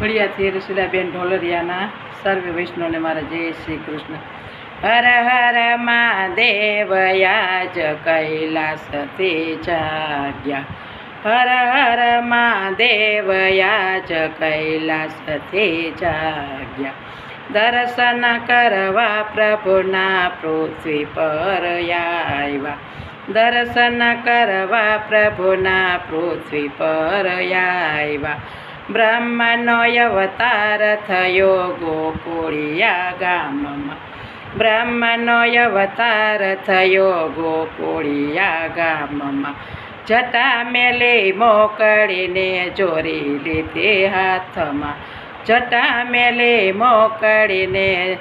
ફળિયાથી રસીલાબેન ઢોલરિયાના સર્વે વૈષ્ણવને મારા જય શ્રી કૃષ્ણ. હર હર મહાદેવ યાજ કૈલાસથી જાગ્યા. હર હર મહાદેવ યાજ કૈલાસથી જાગ્યા. દર્શન કરવા પ્રભુના પૃથ્વી પર આવ્યા. દર્શન કરવા પ્રભુના પૃથ્વી પર આવ્યા. બ્રહ્મનો અવતાર થયો ગોકુળિયા ગામમાં. બ્રહ્મનો અવતાર થયો ગોકુળિયા ગામમાં. જટા મેલી મોકળીને ચોરી લીધી હાથમાં. જટા મેલી મોકળીને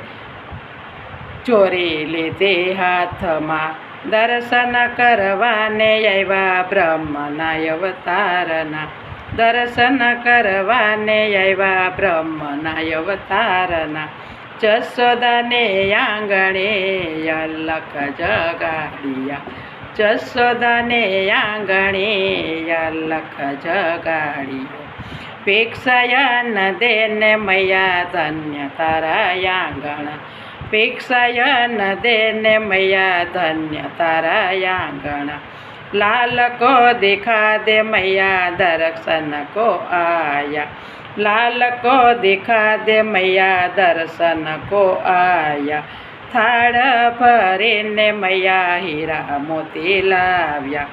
ચોરી લીધી હાથમાં. દર્શન કરવાને આવ્યા બ્રહ્મના અવતારના. દર્શન કરવાને આવ્યા બ્રહ્મના અવતારના. જસોદાને આંગણે અલખ જગાડિયા. જસોદાને આંગણે અલખ જગાડ્યો. ભિક્ષયન દેને મૈયા ધન્ય તારા આંગણ. ભિક્ષયન દેને મૈયા ધન્ય તારા આંગણ. લાલ કો દેખા દે મૈયા દર્શન કો આયા. લાલ કો દેખા દે મૈયા દર્શન કો આયા. થાળ ભરીને મૈયા હીરા મોતી લાવ્યા.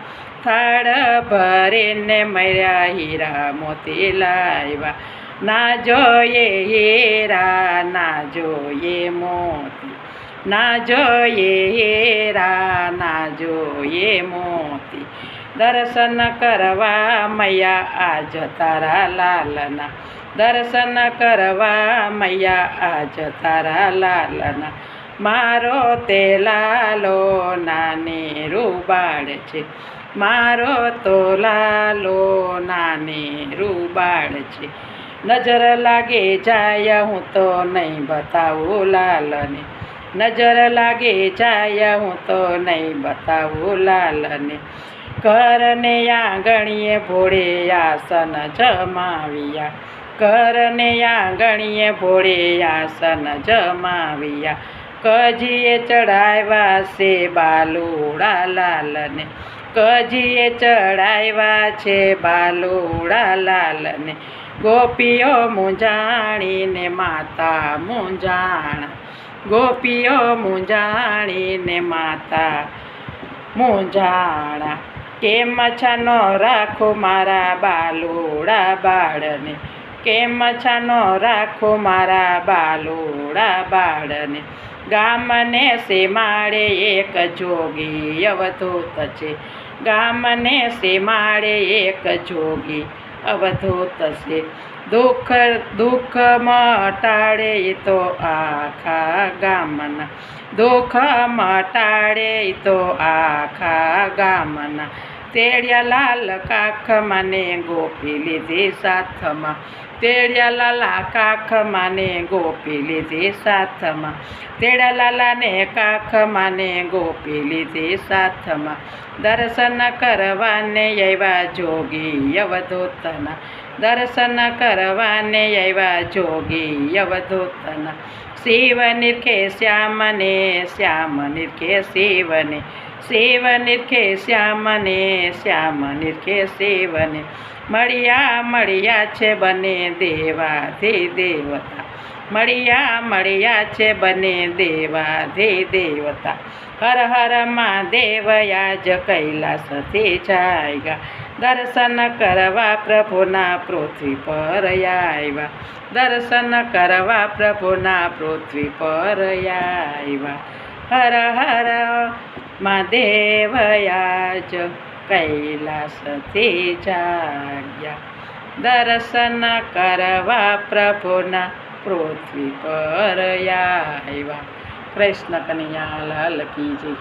થાળ ભરીને મૈયા હીરા મોતી લાવ્યા. ના જોઈએ હીરા, ના જોઈએ મોતી. ના જોઈએ હેરા ના જોઈએ મોતી. દર્શન કરવા મૈયા આજ તારા લાલના. દર્શન કરવા મૈયા આજ તારા લાલના. મારો તે લાલો નાની રૂબાળ છે. મારો તો લાલો નાની રૂબાળ છે. નજર લાગે જાય, હું તો નહીં બતાવું લાલને. નજર લાગે જાય, હું તો નહીં બતાવું લાલને. કરને આંગણીએ ભોળે આસન જમાવ્યા. કરને આંગણીએ ભોળે આસન જમાવ્યા. કજીએ ચડાવ્યા છે બાલુડા લાલને. કજીએ ચડાવ્યા છે બાલુડા લાલને. ગોપીઓ મૂંઝાણીને માતા મુંજાણા ગોપીઓ મુંજાણીને માતા મુંજાણા કેમ છાનો રાખો મારા બાલુડા બાળને? કેમ છાનો રાખો મારા બાલુડા બાળને? ગામને સીમાડે એક જોગી અવધૂત છે. ગામને સીમાડે એક જોગી અવધૂત છે દુઃખ દુઃખ મટાડે તો આખા ગામના. દુઃખ મટાડે તો આખા ગામના. તેડિયા લાલ કાખ માને ગોપી લીધી સાથમાં. તેડિયા લાલા કાખ માને ગોપી લીધી સાથમાં. તેડા લાલાને કાખ માને ગોપી લીધી સાથમાં. દર્શન કરવાને આવ્યા જોગી અવધૂતના દર્શન કરવાને આવ્યા જોગી અવધૂતના નિરખે શિવને શિવ નિરખે શ્યામને શ્યામ નિરખે શિવને મળ્યા મળ્યા છે બને દેવાધી દેવતા મળ્યા મળ્યા છે બને દેવાધી દેવતા હર હર મહાદેવ યાજ કૈલાસથી જાયગા દર્શન કરવા પ્રભુના પૃથ્વી પર આવ્યા. દર્શન કરવા પ્રભુના પૃથ્વી પર આવ્યા. હર હર મહાદેવ યાજ કૈલાસથી જાગ્યા. દર્શન કરવા પ્રભુના પૃથ્વી પર આવ્યા. કૃષ્ણ કનૈયા, લાલ કી